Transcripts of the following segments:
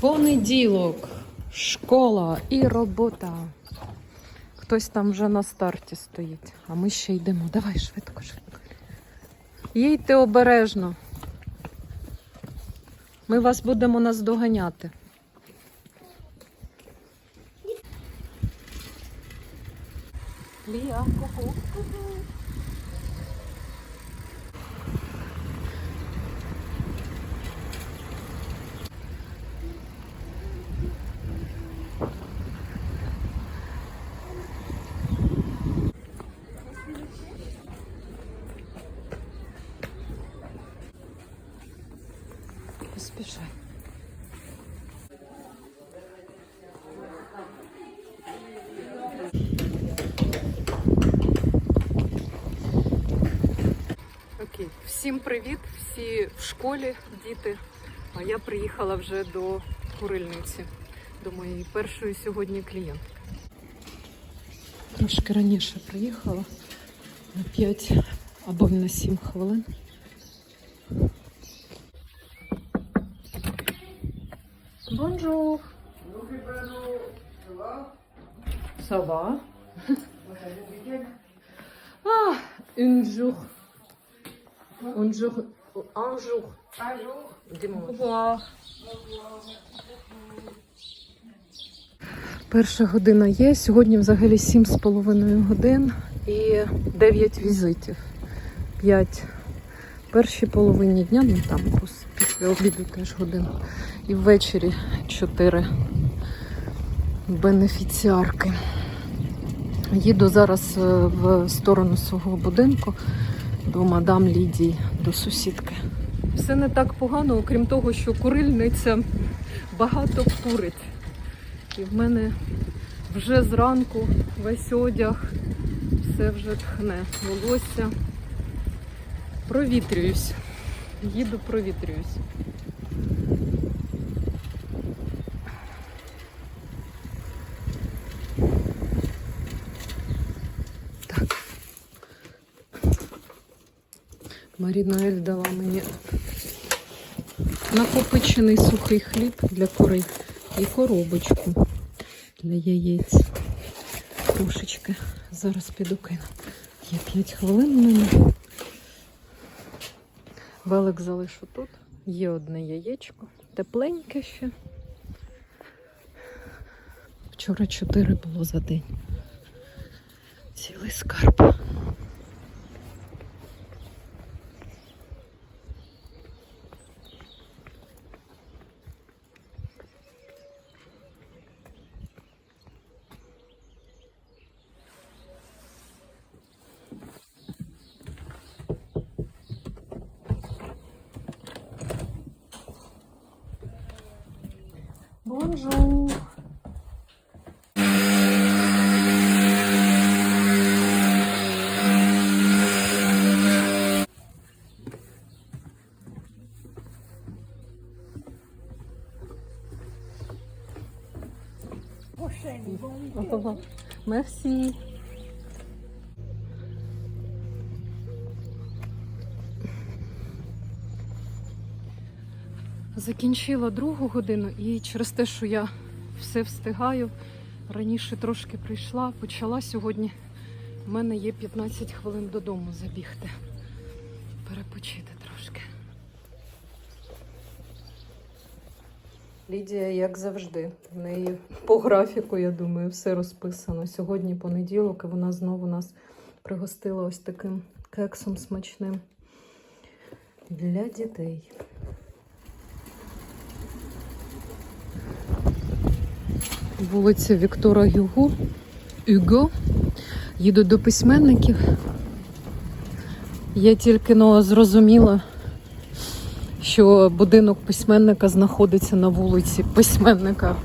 Понеділок, школа і робота. Хтось там вже на старті стоїть, а ми ще йдемо. Давай швидко, швидко. Їдьте обережно. Ми вас будемо наздоганяти. Всім привіт, всі в школі, діти. А я приїхала вже до курильниці, до моєї першої сьогодні клієнтки. Трошки раніше приїхала на 5 або на 7 хвилин. Bonjour. Ça va? Ah. Un jour. Un jour. Un jour. Revoir. Перша година є. Сьогодні взагалі 7,5 годин і 9 візитів. 5 в першій половині дня, ну там після обіду теж годин. І ввечері 4 бенефіціарки. Їду зараз е, в сторону свого будинку до мадам Лідії, до сусідки. Все не так погано, окрім того, що курильниця багато курить. І в мене вже зранку весь одяг, все вже тхне, волосся. Провітрююсь. Їду, провітрююсь. Маріна Ель дала мені накопичений сухий хліб для курей і коробочку для яєць. Трошечки. Зараз піду кину. Є 5 хвилин у мене. Велик залишу тут. Є одне яєчко. Тепленьке ще. Вчора 4 було за день. Цілий скарб. Бонжур. Ого. Закінчила другу годину і через те, що я все встигаю, раніше трошки прийшла, почала сьогодні. У мене є 15 хвилин додому забігти. Перепочити трошки. Лідія, як завжди, в неї по графіку, я думаю, все розписано. Сьогодні понеділок, і вона знову нас пригостила ось таким кексом смачним для дітей. Вулиця Віктора Гюго. Юго. Їду до письменників. Я тільки но зрозуміла, що будинок письменника знаходиться на вулиці письменника.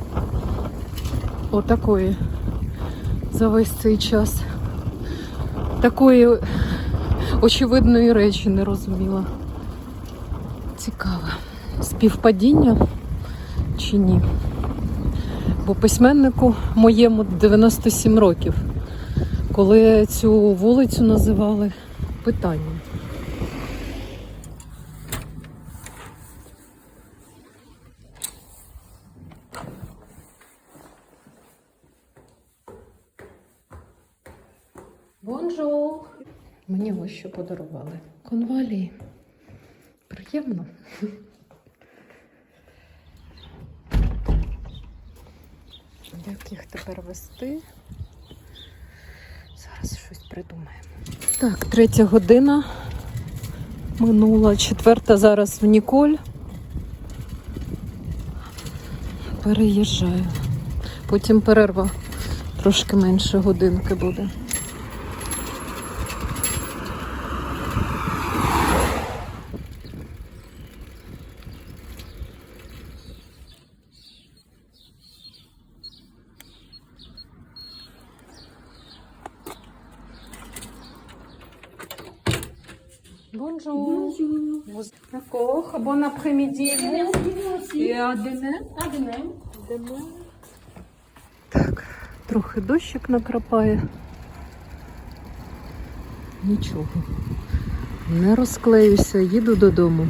Отакої. За весь цей час. Такої очевидної речі не розуміла. Цікаво. Співпадіння чи ні? бо письменнику моєму 97 років, коли цю вулицю називали питанням. Бонжур! Мені ось що подарували. Конвалії. Приємно. Як їх тепер вести? Зараз щось придумаємо. Так, третя година минула, четверта зараз в Ніколь. Переїжджаю. Потім перерва трошки менше годинки буде. D'accord. Bon après-midi. Et à demain. А Demain. Так, трохи дощик накрапає. Нічого. Не розклеюся, їду додому.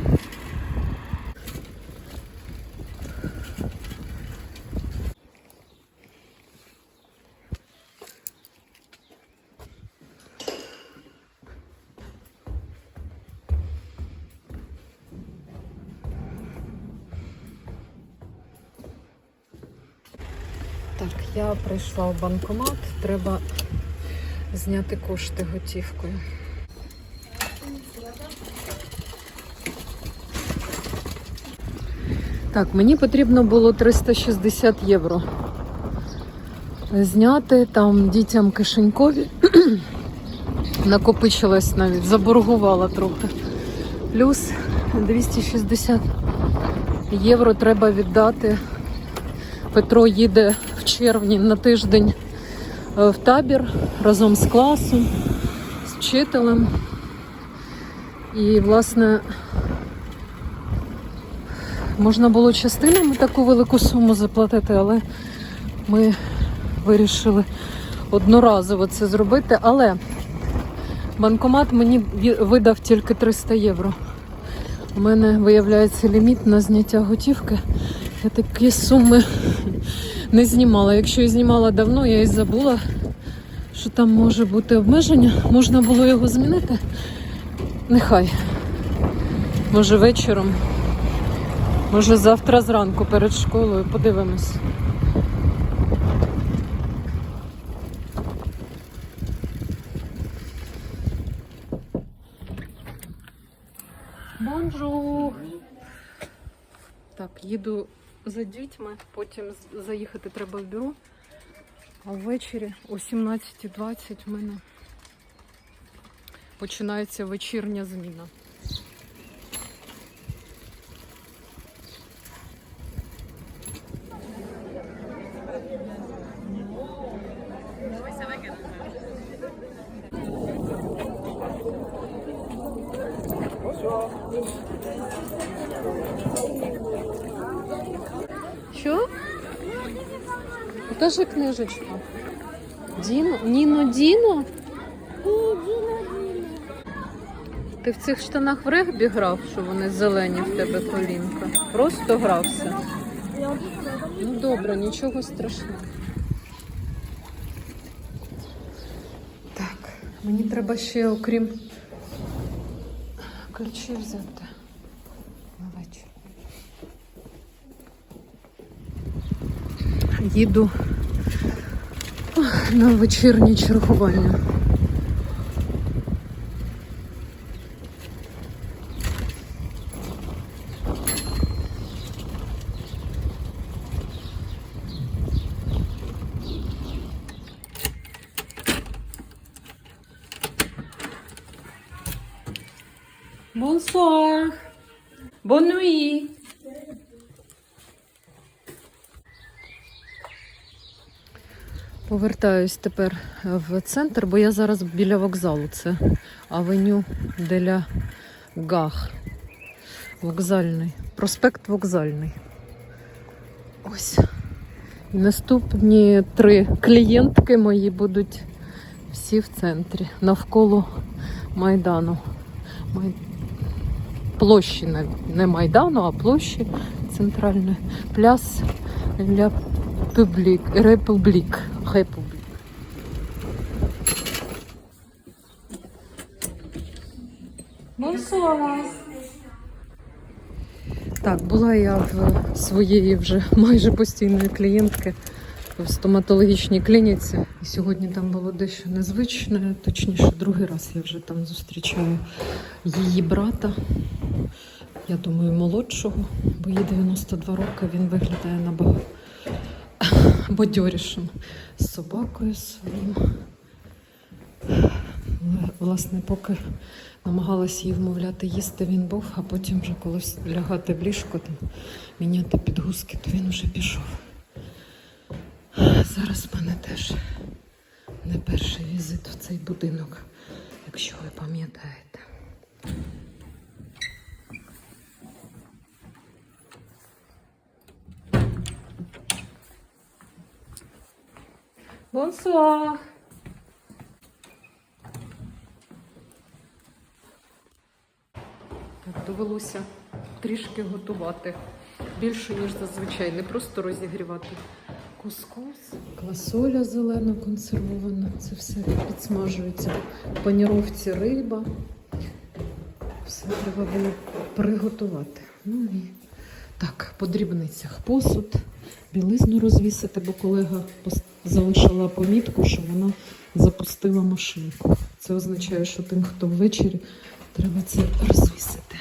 Так, я прийшла в банкомат, треба зняти кошти готівкою. Так, мені потрібно було 360 євро зняти там дітям кишенькові. Накопичилась навіть, заборгувала трохи. Плюс 260 євро треба віддати Петро їде червні на тиждень е, в табір разом з класом, з вчителем. І, власне, можна було частинами таку велику суму заплатити, але ми вирішили одноразово це зробити. Але банкомат мені видав тільки 300 євро. У мене виявляється ліміт на зняття готівки. Я такі суми не знімала. Якщо я знімала давно, я і забула, що там може бути обмеження. Можна було його змінити. Нехай. Може вечором. Може завтра зранку перед школою. Подивимось. Бонжур! Так, їду за дітьми, потім заїхати треба в бюро. А ввечері о 17.20 в мене починається вечірня зміна. Що? Покажи книжечку. Діно? Ніно Діно? Діно. Ти в цих штанах в регбі грав, що вони зелені в тебе колінка. Просто грався. Ну добре, нічого страшного. Так, мені треба ще, окрім ключів взяти на вечір. Їду на вечірнє чергування. Bonsoir. Bonne nuit. Повертаюсь тепер в центр, бо я зараз біля вокзалу. Це авеню Деля Гах. Вокзальний. Проспект вокзальний. Ось. Наступні три клієнтки мої будуть всі в центрі, навколо Майдану. Май... Площі не Майдану, а площі центральної. Пляс для Публік, Републік. République. Так, була я в своєї вже майже постійної клієнтки в стоматологічній клініці. І сьогодні там було дещо незвичне, точніше, другий раз я вже там зустрічаю її брата. Я думаю, молодшого, бо їй 92 роки він виглядає набагато бадьорішим з собакою своїм. Власне, поки намагалась її вмовляти їсти, він був, а потім вже коли лягати в ліжко, там, міняти підгузки, то він вже пішов. Зараз в мене теж не перший візит в цей будинок, якщо ви пам'ятаєте. Бонсуар! Так, довелося трішки готувати. Більше, ніж зазвичай, не просто розігрівати. Кускус, квасоля зелена консервована. Це все підсмажується. В паніровці риба. Все треба було приготувати. Ну і так, по дрібницях посуд, білизну розвісити, бо колега залишила помітку, що вона запустила машинку. Це означає, що тим, хто ввечері, треба це розвісити.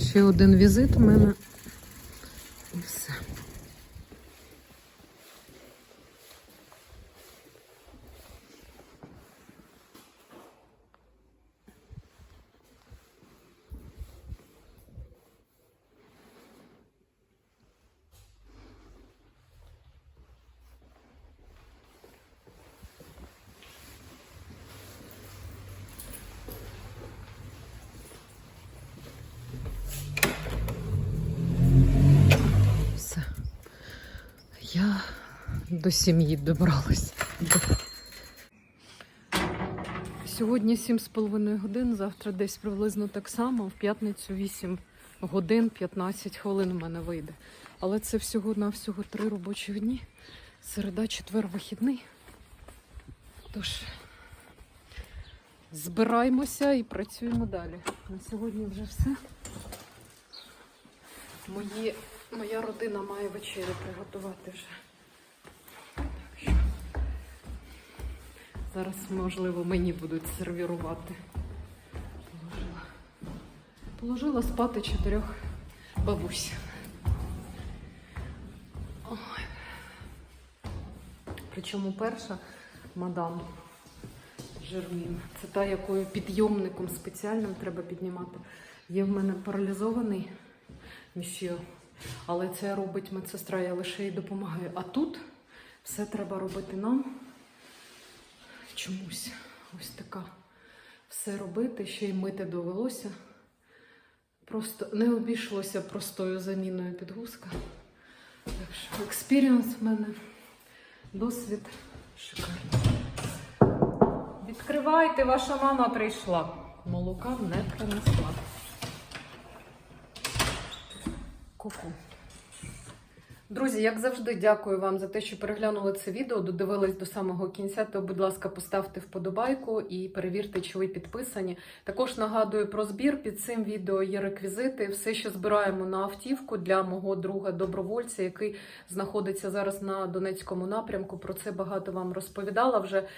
Ще один візит у мене. І все. Я до сім'ї добралась. Сьогодні 7,5 годин, завтра десь приблизно так само, в п'ятницю 8 годин 15 хвилин у мене вийде. Але це всього-навсього три робочі дні. Середа, четвер, вихідний. Тож, збираємося і працюємо далі. На сьогодні вже все. Мої, моя родина має вечерю приготувати вже. Зараз, можливо, мені будуть сервірувати. Положила, положила спати чотирьох бабусь. Причому перша мадам Жермін. Це та, якою підйомником спеціальним треба піднімати. Є в мене паралізований місію. Але це робить медсестра, я лише їй допомагаю. А тут все треба робити нам. Чомусь ось така. Все робити, ще й мити довелося. Просто не обійшлося простою заміною підгузка. Так що експіріанс в мене, досвід шикарний. Відкривайте, ваша мама прийшла. Молока не принесла. Ку-ку. Друзі, як завжди, дякую вам за те, що переглянули це відео, додивились до самого кінця. То, будь ласка, поставте вподобайку і перевірте, чи ви підписані. Також нагадую про збір. Під цим відео є реквізити. Все, що збираємо на автівку для мого друга добровольця, який знаходиться зараз на Донецькому напрямку. Про це багато вам розповідала вже.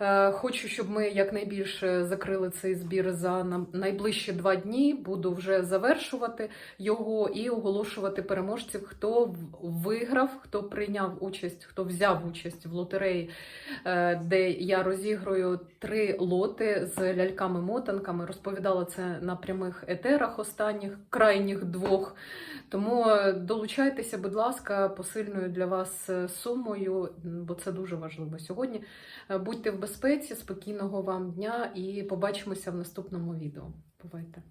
Е, Хочу, щоб ми якнайбільше закрили цей збір за найближчі два дні. Буду вже завершувати його і оголошувати переможців, хто виграв, хто прийняв участь, хто взяв участь в лотереї, е, де я розіграю три лоти з ляльками-мотанками. Розповідала це на прямих етерах останніх крайніх двох. Тому е, долучайтеся, будь ласка, посильною для вас сумою, бо це дуже важливо сьогодні. Будьте в безпеці, спокійного вам дня і побачимося в наступному відео. Бувайте!